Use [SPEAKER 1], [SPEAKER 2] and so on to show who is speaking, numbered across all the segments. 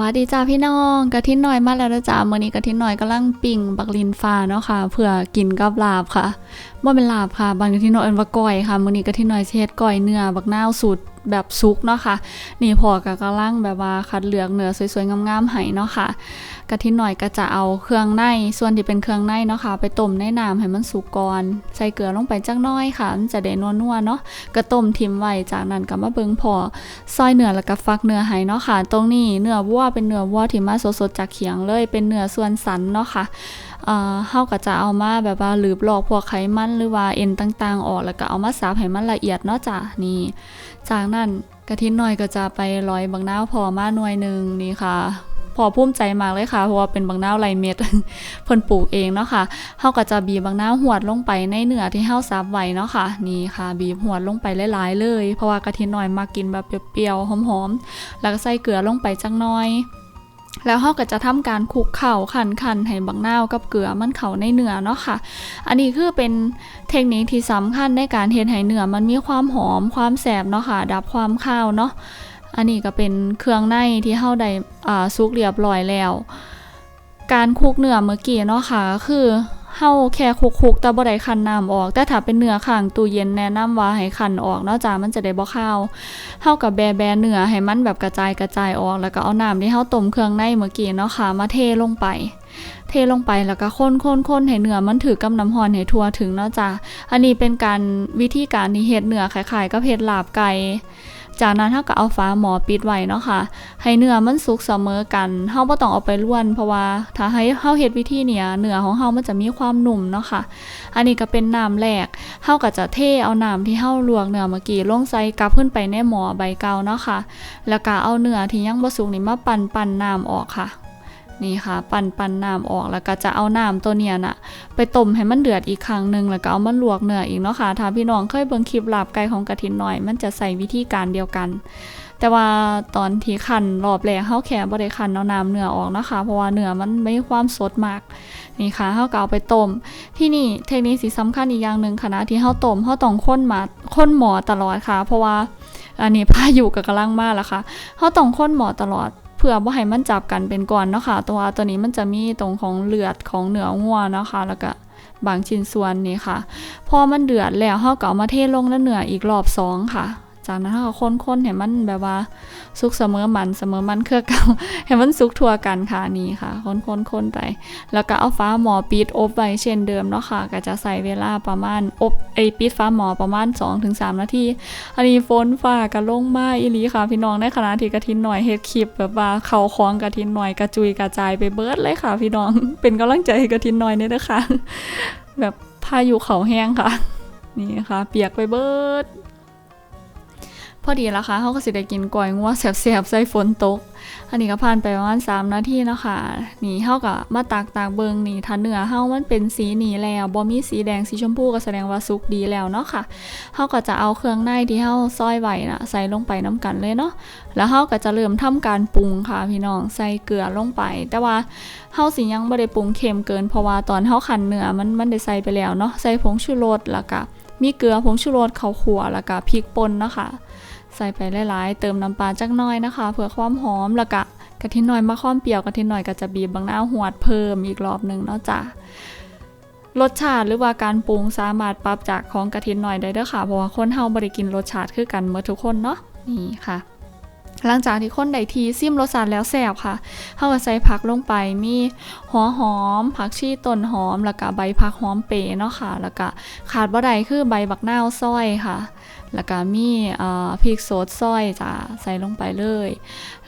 [SPEAKER 1] วัสดีจ้าพี่น้องกะทิหน่อยมาแล้วนะจ้ามื้อนี้กะทิหน่อยกำลังปิ่งบักลินฟ้าเนาะค่ะเผื่อกินกับลาบค่ะบ่เป็นลาบค่ะบางกะทิหน่อยเอ็นว่าก้อยค่ะเมื่อนี้กะทิหน่อยเช็ดก้อยเนื้อบักนาวสูตร แบบสุกเนาะค่ะนี่พอก็กำลังแบบว่าคัดเลือกเนื้อสวยๆงามๆให้เนาะค่ะกะทินหน่อยก็จะเอาเครื่องในส่วนที่เป็นเครื่องในเนาะค่ะไปต้มในน้ำให้มันสุกก่อนใส่เกลือลงไปจักน้อยค่ะมันจะได้นัวๆเนาะก็ต้มทิมไว้จากนั้นก็มาเบิงพอซอยเนื้อแล้วก็ฟักเนื้อให้เนาะค่ะตรงนี้เนื้อวัวเป็นเนื้อวัวที่มาสดๆจากเขียงเลยเป็นเนื้อส่วนสันเนาะค่ะเอ่อ เฮาก็จะเอามาแบบว่าหลืบหลอกพวกไขมันหรือว่าเอ็นต่างๆ ออกแล้วก็เอามาสับให้มันละเอียดเนาะจ้ะนี่ จากนั้นกะทิหน่อยก็จะไปร้อยบางน้าวพอมาหน่วยหนึ่งนี่ค่ะพอภูมิใจมากเลยค่ะเพราะว่าเป็นบางน้าวไรเม็ดเพิ่นปลูกเองเนาะค่ะเฮาก็จะบีบบางน้าวหวดลงไปในเนื้อที่เฮาซับไว้เนาะค่ะนี่ค่ะ บีบหวดลงไปหลายๆเลย เพราะว่ากะทิหน่อยมากินแบบเปรี้ยวๆหอมๆแล้วก็ใส่เกลือลงไปจักหน่อย แล้วเฮาก็จะทำการคลุกเข่าคันคันให้บักนาวกับเกลือมันเข่าในเนื้อเนาะค่ะ อันนี้คือเป็นเทคนิคที่สำคัญในการเฮ็ดให้เนื้อมันมีความหอมความแสบเนาะค่ะ ดับความข้าวเนาะ อันนี้ก็เป็นเครื่องในที่เฮาได้อ่าซุกเรียบร้อยแล้ว การคลุกเนื้อเมื่อกี้เนาะค่ะ คือ เฮาแค่คุกๆแต่บ่ได้คันน้ำออก แต่ถ้าเป็นเนื้อข้างตู้เย็นแนะนำว่าให้คันออกเนาะจ้ามันจะได้บ่คาวเฮากับแบแบเนื้อให้มันแบบกระจายกระจายออกแล้วก็เอาน้ำที่เฮาต้มเครื่องในเมื่อกี้เนาะค่ะมาเทลงไป เทลงไปแล้วก็คนคนคนให้เนื้อมันถือกับน้ำร้อนให้ทั่วถึงเนาะจ้ะอันนี้เป็นการวิธีการที่เฮ็ดเนื้อคล้ายๆกับเฮ็ดลาบไก่ จากนั้นเฮาก็เอาฝาหม้อปิดไว้เนาะค่ะ ให้เนื้อมันสุกเสมอกันเฮาบ่ต้องเอาไปล้วน เพราะว่าถ้าให้เฮาเฮ็ดวิธีเนี่ยเนื้อของเฮามันจะมีความนุ่มเนาะค่ะ อันนี้ก็เป็นน้ำแรกเฮาก็จะเทเอาน้ำที่เฮาลวกเนื้อเมื่อกี้ลงใส่กลับขึ้นไปในหม้อใบเก่าเนาะค่ะ แล้วก็เอาเนื้อที่ยังบ่สุกนี่มาปั่นปั่นน้ำออกค่ะ นี่ค่ะ ปั่นปั่นน้ำออกแล้วก็จะเอาน้ำตัวเนี้ยน่ะไปต้มให้มันเดือดอีกครั้งหนึ่งแล้วก็เอามาลวกเนื้ออีกเนาะค่ะถ้าพี่น้องเคยเบิ่งคลิปลาบไก่ของกระถินหน่อย มันจะใส่วิธีการเดียวกัน แต่ว่าตอนที่คั้นรอบแรกเฮาแค่บ่ได้คั้นเอาน้ำเนื้อออกนะคะ เพราะว่าเนื้อมันไม่ความสดมากนี่ค่ะเฮาก็เอาไปต้ม ที่นี่เทคนิคสิสำคัญอีกอย่างหนึ่งขณะที่เฮาต้มเฮาต้องค้นมาค้นหมอตลอดค่ะ เพราะว่าอันนี้พายุก็กำลังมากแล้วค่ะเฮาต้องค้นหมอตลอด พื่อบ่ให้มันจับกันเป็นก้อนเนาะค่ะตัวตัวนี้มันจะมีตรงของเลือดของเนื้องัวนะคะแล้วก็บางชิ้นส่วนนี่ค่ะ พอมันเดือดแล้วเฮาก็เอามาเทลงในเนื้ออีกรอบสองค่ะ จากนั้นเฮาก็คนๆให้มันแบบว่าสุกเสมอมันเสมอมันเครือเก่าให้มันสุกทั่วกันค่ะนี่ค่ะคนๆๆไป แล้วก็เอาฟ้าหมอปิดอบไว้เช่นเดิมเนาะค่ะ ก็จะใส่เวลาประมาณอบไอปิดฟ้าหมอประมาณ 2-3 นาทีอันนี้ฝนฟ้าก็ลงมาอีหลีค่ะพี่น้องในขณะที่กระทินหน่อยเฮ็ดคลิปแบบว่าเขาคล้องกระทินหน่อยกระจุยกระจายไปเบิร์ดเลยค่ะ พี่น้องเป็นกำลังใจให้กระทินหน่อยเนี่ยนะคะแบบพายุเขาแห้งค่ะ นี่ค่ะ เปียกไปเบิด พอดีแล้วค่ะเขาก็สิได้กินก๋วยงัวแสบๆใส่ฝนตก อันนี้ก็ผ่านไปประมาณ3นาทีเนาะค่ะนี่เฮาก็มาตากตากเบิงนี่ถ้าเนื้อเฮามันเป็นสีนี้แล้วบ่มีสีแดงสีชมพูก็แสดงว่าสุกดีแล้วเนาะค่ะเฮาก็จะเอาเครื่องในที่เฮาซอยไว้น่ะใส่ลงไปน้กันเลยเนาะแล้วเฮาก็จะเริ่มทำการปรุงค่ะพี่น้องใส่เกลือลงไป แต่ว่าเฮาสิยังบ่ได้ปรุงเค็มเกินเพราะว่าตอนเฮาคั่นเนื้อมันมันได้ใส่ไปแล้วเนาะใส่ผงชูรสแล้วก็ มีเกลือผงชูรสข้าวขั่วแล้วก็พริกป่นนะคะ ใส่ไปหลายๆ เติมน้ำปลาจักน้อยนะคะ เพื่อความหอมแล้วก็กะทิหน่อยมาความเปรี้ยวกะทิหน่อยก็จะบีบบางหน้าหวดเพิ่มอีกรอบหนึ่งเนาะจ้ะรสชาติหรือว่าการปรุงสามารถปรับจากของกะทิหน่อยได้เด้อค่ะเพราะว่าคนเฮาบริกินรสชาติคือกันเมื่อทุกคนเนาะนี่ค่ะ หลังจากที่คนใดทีซิมรสชาติแล้วแซ่บค่ะเฮาก็ใส่ผักลงไปมีหัวหอม ผักชีต้นหอม แล้วก็ใบผักหอมเปรย์เนาะค่ะ แล้วก็ขาดบ่ได้คือใบบักนาวซอยค่ะ แล้วก็มีเอ่อพริกสดซอยจ้ะใส่ลงไปเลย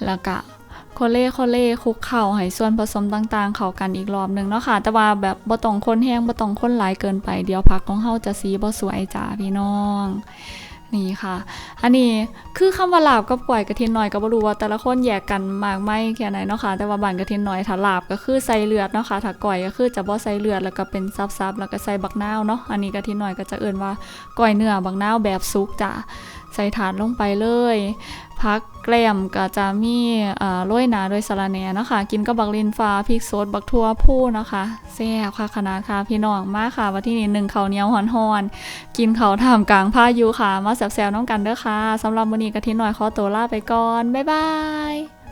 [SPEAKER 1] แล้วก็โคเล่โคเล่คลุกเข่าให้ส่วนผสมต่างๆ เข้ากันอีกรอบหนึ่งเนาะค่ะ แต่ว่าแบบบ่ต้องคนแห้งบ่ต้องคนหลายเกินไป เดี๋ยวผักของเฮาจะสีบ่สวยจ้าพี่น้อง นี่ค่ะ อันนี้คือคำว่าลาบกับก๋วยกระเทียมหน่อยก็บ่รู้ว่าแต่ละคนแยกกันมากไหมแค่ไหนเนาะค่ะ แต่ว่าบ้านกระเทียมหน่อยถ้าลาบก็คือใส่เลือดเนาะค่ะถ้าก๋วยก็คือจะบ่ใส่เลือดแล้วก็เป็นซับๆแล้วก็ใส่บักนาวเนาะ อันนี้กระเทียมหน่อยก็จะเอื่นว่าก๋วยเนื้อบักนาวแบบซุกจ้ะใส่ฐานลงไปเลย พักแกล้มก็จะมีเอ่อยหนาโดยสาระแหน่นะคะ กินกับบักลินฟ้าพริกสดบักทั่วผู้นะคะแซ่บค่ะขนาดค่ะพี่น้องมากค่ะวันที่นี่หนึ่งเขาเหนียวหอนๆกินเขาวท่ามกลางพายุค่ะ มาแซวๆน้องกันเด้อค่ะสำหรับวันนี้กะทิหน่อยขอตัวลาไปก่อน บ๊ายบาย